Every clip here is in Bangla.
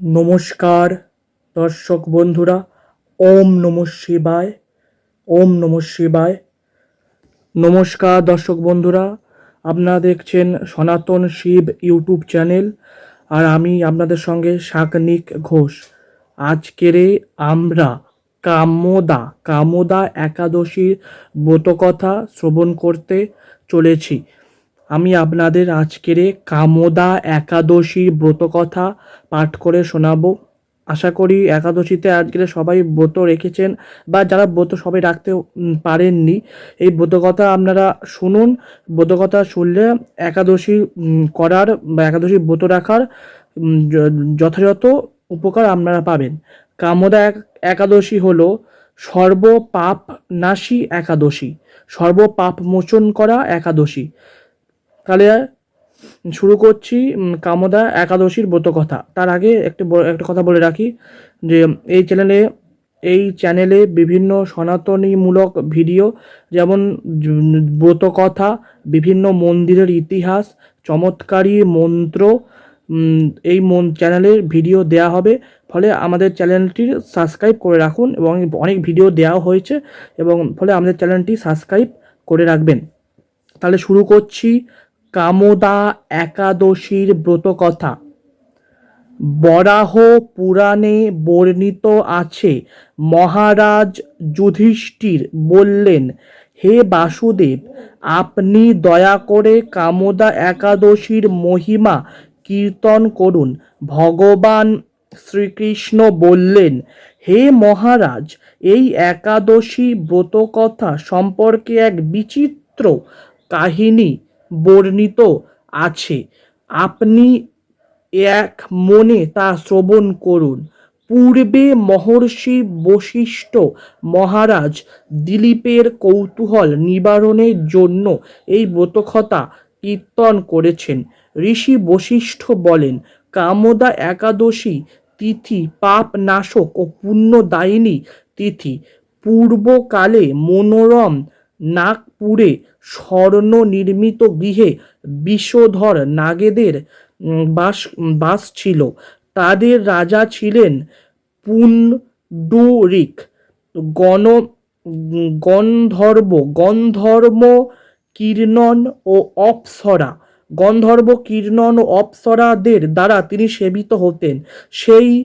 নমস্কার, দর্শক বন্ধুরা, ওম নম শিবায়, ওম নম শিবায়। নমস্কার, দর্শক বন্ধুরা, আপনারা দেখছেন সনাতন শিব ইউটিউব চ্যানেল আর আমি আপনাদের সঙ্গে শাকনিক ঘোষ। আজকেরে আমরা কামোদা কামোদা একাদশীর ব্রতকথা শ্রবণ করতে চলেছি। আমি আপনাদের আজকের কামোদা একাদশীর ব্রতকথা পাঠ করে শোনাবো। আশা করি একাদশীতে আজকের সবাই ব্রত রেখেছেন বা যারা ব্রত সবাই রাখতে পারেননি, এই ব্রতকথা আপনারা শুনুন। ব্রতকথা শুনলে একাদশী করার বা একাদশী ব্রত রাখার যথাযথ উপকার আপনারা পাবেন। কামোদা এক- একাদশী হলো সর্ব পাপ নাশী একাদশী। সর্ব পাপ মোচন করা একাদশী। তাহলে শুরু করছি কামদা একাদশীর ব্রত কথা। তার আগে একটি একটা কথা বলে রাখি যে, এই চ্যানেলে এই চ্যানেলে বিভিন্ন সনাতনীমূলক ভিডিও যেমন জ- ব্রত কথা, বিভিন্ন মন্দিরের ইতিহাস, চমৎকারী মন্ত্র এই মন, চ্যানেলের ভিডিও দেয়া হবে। ফলে আমাদের চ্যানেলটির সাবস্ক্রাইব করে রাখুন এবং অনেক ভিডিও দেওয়া হয়েছে এবং ফলে আমাদের চ্যানেলটি সাবস্ক্রাইব করে রাখবেন। তাহলে শুরু করছি কামদা একাদশীর ব্রতকথা। বরাহ পুরাণে বর্ণিত আছে, মহারাজ যুধিষ্ঠির বললেন, হে বাসুদেব, আপনি দয়া করে কামদা একাদশীর মহিমা কীর্তন করুন। ভগবান শ্রীকৃষ্ণ বললেন, হে মহারাজ, এই একাদশী ব্রতকথা সম্পর্কে এক বিচিত্র কাহিনী বর্ণিত আছে। আপনি এক মনে তা শ্রবণ করুন। পূর্বে মহর্ষি বশিষ্ঠ মহারাজ দিলীপের কৌতূহল নিবারণের জন্য এই ব্রতকথা কীর্তন করেছেন। ঋষি বশিষ্ঠ বলেন, কামদা একাদশী তিথি, পাপ নাশক ও পুণ্যদায়িনী তিথি। পূর্বকালে মনোরম নাগপুরে স্বর্ণ নির্মিত গৃহে বিষধর নাগেদের বাস বাস ছিল। তাদের রাজা ছিলেন পুণ্ডরিক। গণ, গন্ধর্ব গন্ধর্ব কীর্ণন ও অপ্সরা। গন্ধর্ব কীর্ণন ও অপ্সরাদের দ্বারা তিনি সেবিত হতেন। সেই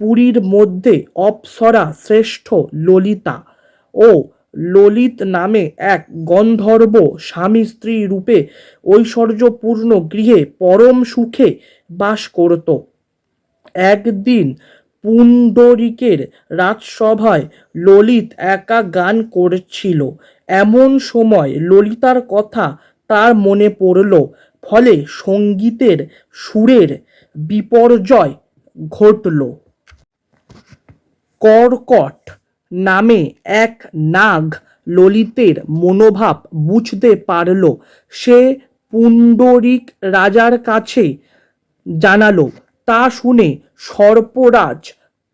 পুরীর মধ্যে অপ্সরা শ্রেষ্ঠ ললিতা ও ললিত নামে এক গন্ধর্ব স্বামী স্ত্রী রূপে ঐশ্বর্যপূর্ণ গৃহে পরম সুখে বাস করত। একদিন পুণ্ডরিকের রাজসভায় ললিত একা গান করছিল। এমন সময় ললিতার কথা তার মনে পড়ল, ফলে সঙ্গীতের সুরের বিপর্যয় ঘটল। কর্কট নামে এক নাগ ললিতের মনোভাব বুঝতে পারল। সে পুণ্ডরিক রাজার কাছে জানালো, তা শুনে সর্পরাজ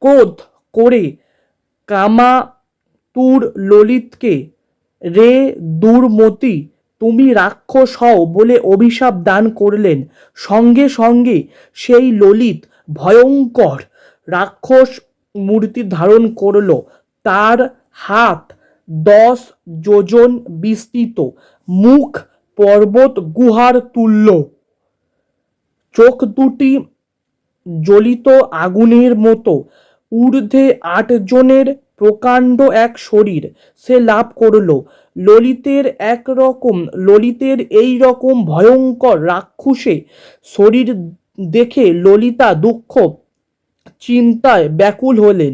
ক্রোধ করে কামাতুর ললিতকে, রে দুর্মতি, তুমি রাক্ষস হও বলে অভিশাপ দান করলেন। সঙ্গে সঙ্গে সেই ললিত ভয়ঙ্কর রাক্ষস মূর্তি ধারণ করল। তার হাত দশ যোজন বিস্তৃত। মুখ পর্বত গুহার তুল্য। চোখ দুটি জ্বলিত আগুনের মতো। ঊর্ধ্বে আটজনের প্রকাণ্ড এক শরীর সে লাভ করল। ললিতের একরকম ললিতের এই রকম ভয়ঙ্কর রাক্ষসে শরীর দেখে ললিতা দুঃখ, চিন্তায় ব্যাকুল হলেন।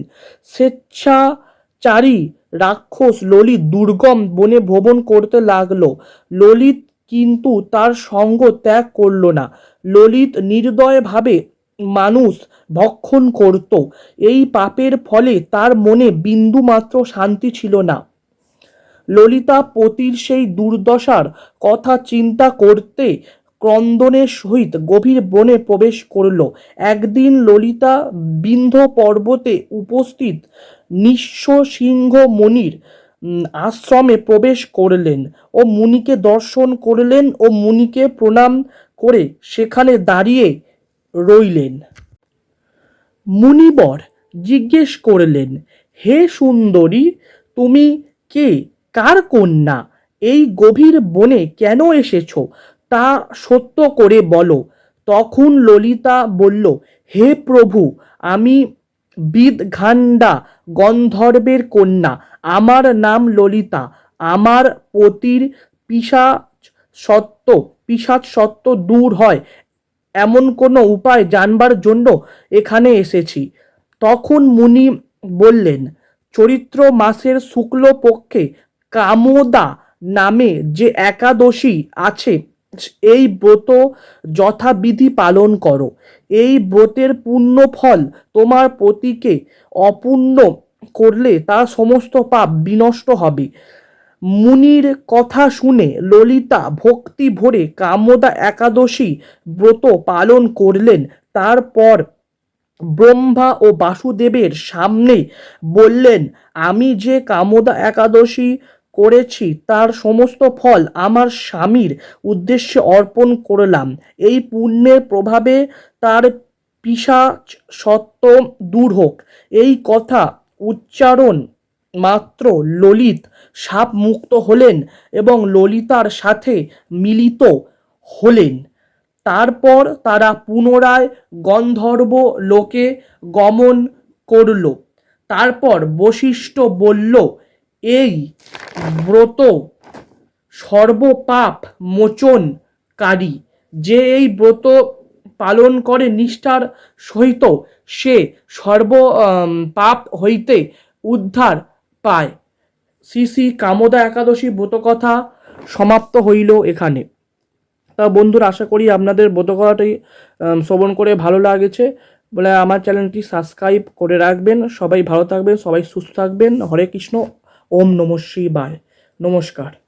স্বেচ্ছাচারী রাক্ষস ললিত দুর্গম বনে ভ্রমণ করতে লাগল। ললিত কিন্তু তার সঙ্গ ত্যাগ করল না। ললিত নির্দয়ভাবে মানুষ ভক্ষণ করত। এই পাপের ফলে তার মনে বিন্দুমাত্র শান্তি ছিল না। ললিতা পতির সেই দুর্দশার কথা চিন্তা করতে ক্রন্দনের সহিত গভীর বনে প্রবেশ করল। একদিন ললিতা বিন্ধ্য পর্বতে উপস্থিত নিঃস্ব সিংহ মনির আশ্রমে প্রবেশ করলেন ও মুনিকে দর্শন করলেন ও মুনিকে প্রণাম করে সেখানে দাঁড়িয়ে রইলেন। মুনিবর জিজ্ঞেস করলেন, হে সুন্দরী, তুমি কে? কার কন্যা? এই গভীর বনে কেন এসেছ? তা সত্য করে বলো। তখন ললিতা বলল, হে প্রভু, আমি বিদঘান্ডা গন্ধর্বের কন্যা। আমার নাম ললিতা, আমার পতির পিশাচ সত্য পিশাচ সত্য দূর হয়। এমন কোনো উপায় জানবার জন্য এখানে এসেছি। তখন মুনি বললেন, চরিত্র মাসের শুক্ল পক্ষে কামোদা নামে যে একাদশী আছে এই ব্রত যথাবিধি পালন করো। এই ব্রতের পূর্ণ ফল তোমার পতিকে অপূর্ণ করলে তার সমস্ত পাপ বিনষ্ট হবে। মুনির কথা শুনে ললিতা ভক্তি ভরে কামদা একাদশী ব্রত পালন করলেন। তারপর ব্রহ্মা ও বাসুদেবের সামনে বললেন, আমি যে কামদা একাদশী করেছি, তার সমস্ত ফল আমার স্বামীর উদ্দেশ্যে অর্পণ করলাম। এই পুণ্যের প্রভাবে তার পিশাচ সত্য দূর হোক। এই কথা উচ্চারণ মাত্র ললিত সাপ মুক্ত হলেন এবং ললিতার সাথে মিলিত হলেন। তারপর তারা পুনরায় গন্ধর্ব লোকে গমন করল। তারপর বশিষ্ঠ বলল এই ব্রত সর্বপাপ মোচনকারী, যে এই ব্রত পালন করে নিষ্ঠার সহিত সে সর্ব পাপ হইতে উদ্ধার পায়। শ্রী শ্রী কামদা একাদশী ব্রতকথা সমাপ্ত হইল এখানে। তা বন্ধুরা, আশা করি আপনাদের বোধকথাটি শ্রবণ করে ভালো লাগেছে। বলে আমার চ্যানেলটি সাবস্ক্রাইব করে রাখবেন। সবাই ভালো থাকবেন, সবাই সুস্থ থাকবেন। হরে কৃষ্ণ। ওম নমঃ বায় নমস্কার।